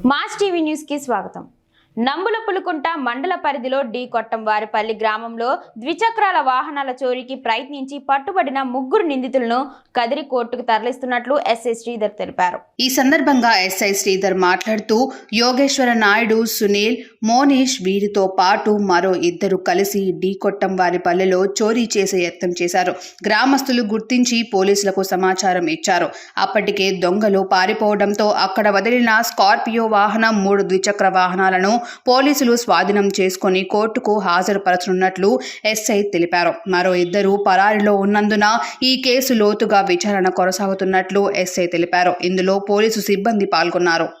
Mass TV news కి స్వాగతం నంబుల పులుకుంట మండల పరిధిలో డి కొట్టం వారిపల్లి గ్రామంలో ద్విచక్రాల వాహనాల చోరీకి ప్రయత్నించి పట్టుబడిన ముగ్గురు నిందితులను కదిరి కోర్టుకు తరలిస్తున్నట్లు ఎస్ఐ శ్రీధర్ తెలిపారు. ఈ సందర్భంగా ఎస్ఐ శ్రీధర్ మాట్లాడుతూ యోగేశ్వర నాయుడు సునీల్ మోనీష్ వీరితో పాటు మరో ఇద్దరు కలిసి ఢీకొట్టం వారి పల్లెలో చోరీ చేసే యత్నం చేశారు. గ్రామస్తులు గుర్తించి పోలీసులకు సమాచారం ఇచ్చారు. అప్పటికే దొంగలు పారిపోవడంతో అక్కడ వదిలిన స్కార్పియో వాహనం మూడు ద్విచక్ర వాహనాలను పోలీసులు స్వాధీనం చేసుకుని కోర్టుకు హాజరుపరచనున్నట్లు ఎస్ఐ తెలిపారు. మరో ఇద్దరు పరారిలో ఉన్నందున ఈ కేసు లోతుగా విచారణ కొనసాగుతున్నట్లు ఎస్ఐ తెలిపారు. ఇందులో పోలీసు సిబ్బంది పాల్గొన్నారు.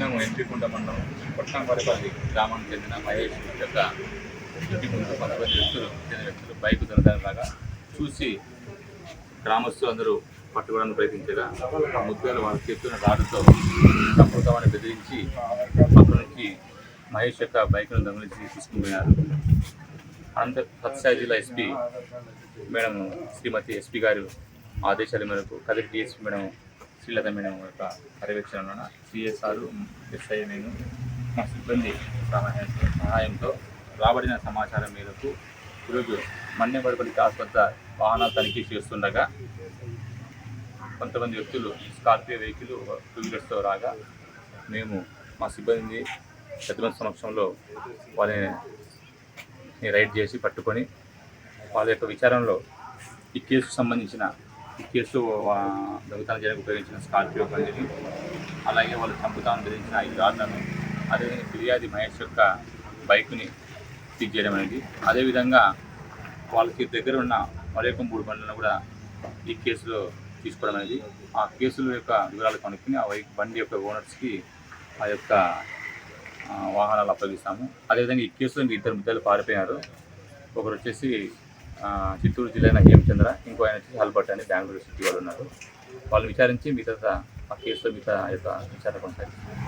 మేము ఎంపీకుంట మండలం కొట్టంపరిపల్లి గ్రామానికి చెందిన మహేష్ యొక్క ఇంటి కొంతమంది వ్యక్తులు చెందిన వ్యక్తులు బైక్ దొరకడంలాగా చూసి గ్రామస్తులు అందరూ పట్టుకోవడానికి ప్రయత్నించగా ఆ ముద్దులు వాళ్ళ చేతున్న రాడుతో చంపుతామని బెదిరించి పక్క నుంచి మహేష్ యొక్క బైక్ను దొంగలించి తీసుకుపోయినారు. పోయినారు సత్సాయి జిల్లా ఎస్పీ మేడం శ్రీమతి ఎస్పీ గారు ఆదేశాల మేరకు Kadiri DSP madam Srilatha madam యొక్క పర్యవేక్షణలోన సిఎస్ఆర్ ఎస్ఐ నేను మా సిబ్బంది సహాయంతో రాబడిన సమాచారం మేరకు ఈరోజు మన్నెపడిపల్లి క్రాస్ వద్ద వాహనాలు తనిఖీ చేస్తుండగా కొంతమంది వ్యక్తులు స్కార్పియో వెహికల్ టూ వీలర్స్తో రాగా మేము మా సిబ్బంది పెద్ద సమక్షంలో వాళ్ళని రైడ్ చేసి పట్టుకొని వాళ్ళ యొక్క విచారంలో ఈ కేసుకు సంబంధించిన ఈ కేసు దొంగతనం చేయడానికి ఉపయోగించిన స్కార్పియో బండిని అలాగే వాళ్ళు చంపుతాను బెదిరించిన ఐదు రాళ్ళను అదేవిధంగా ఫిర్యాది మహేష్ యొక్క బైక్ని సీజ్ చేయడం అనేది. అదేవిధంగా వాళ్ళకి దగ్గర ఉన్న మరొక మూడు బండ్లను కూడా ఈ కేసులో తీసుకోవడం అనేది ఆ కేసుల యొక్క వివరాలు కనుక్కొని ఆ బండి యొక్క ఓనర్స్కి ఆ యొక్క వాహనాలు అప్పగిస్తాము. అదేవిధంగా ఈ కేసులో ఇద్దరు ముద్దలు పారిపోయారు. ఒకరు వచ్చేసి చిత్తూరు జిల్లా హేమచంద్ర ఇంకో ఆయన వచ్చేసి హల్బర్ట్ అని బెంగళూరు సిటీ వాళ్ళు ఉన్నారు. వాళ్ళు విచారించి మిగతా ఆ కేసులో మిగతా యొక్క విచారణ కొనసాగిస్తారు